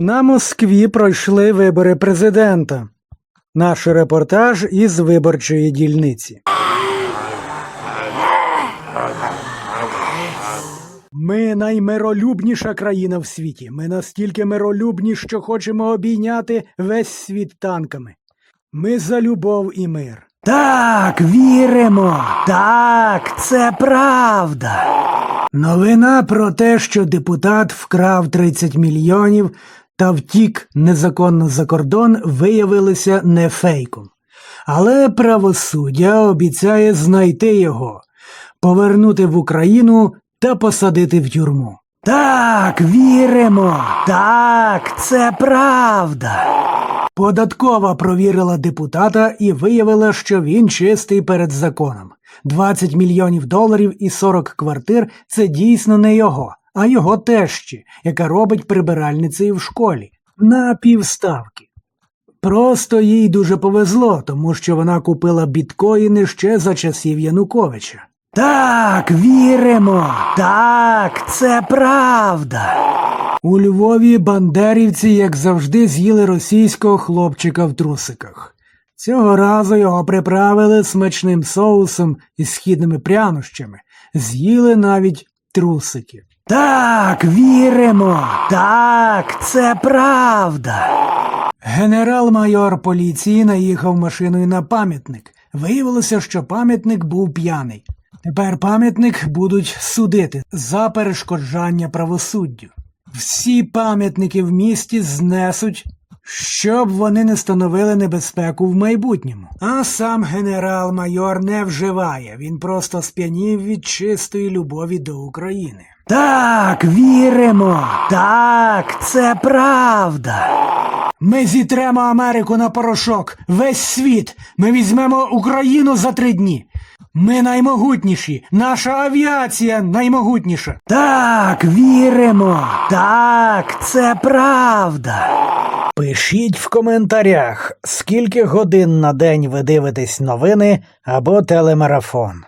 На Москві пройшли вибори президента. Наш репортаж із виборчої дільниці. Ми наймиролюбніша країна в світі. Ми настільки миролюбні, що хочемо обійняти весь світ танками. Ми за любов і мир. Так, віримо. Так, це правда. Новина про те, що депутат вкрав 30 мільйонів та втік незаконно за кордон, виявилася не фейком. Але правосуддя обіцяє знайти його, повернути в Україну та посадити в тюрму. Так, віримо. Так, це правда. Податкова провірила депутата і виявила, що він чистий перед законом. 20 мільйонів доларів і 40 квартир це дійсно не його, а його тещі, яка робить прибиральницею в школі на півставки. Просто їй дуже повезло, тому що вона купила біткоїни ще за часів Януковича. Так, віримо. Так, це правда. У Львові бандерівці, як завжди, з'їли російського хлопчика в трусиках. Цього разу його приправили смачним соусом і східними прянощами, з'їли навіть трусики. Так, віримо. Так, це правда. Генерал-майор поліції наїхав машиною на пам'ятник. Виявилося, що пам'ятник був п'яний. Тепер пам'ятник будуть судити за перешкоджання правосуддю. Всі пам'ятники в місті знесуть, щоб вони не становили небезпеку в майбутньому. А сам генерал-майор не вживає, він просто сп'янів від чистої любові до України. Так, віримо. Так, це правда. Ми зітремо Америку на порошок, весь світ. Ми візьмемо Україну за три дні. Ми наймогутніші, наша авіація наймогутніша. Так, віримо. Так, це правда. Пишіть в коментарях, скільки годин на день ви дивитесь новини або телемарафон.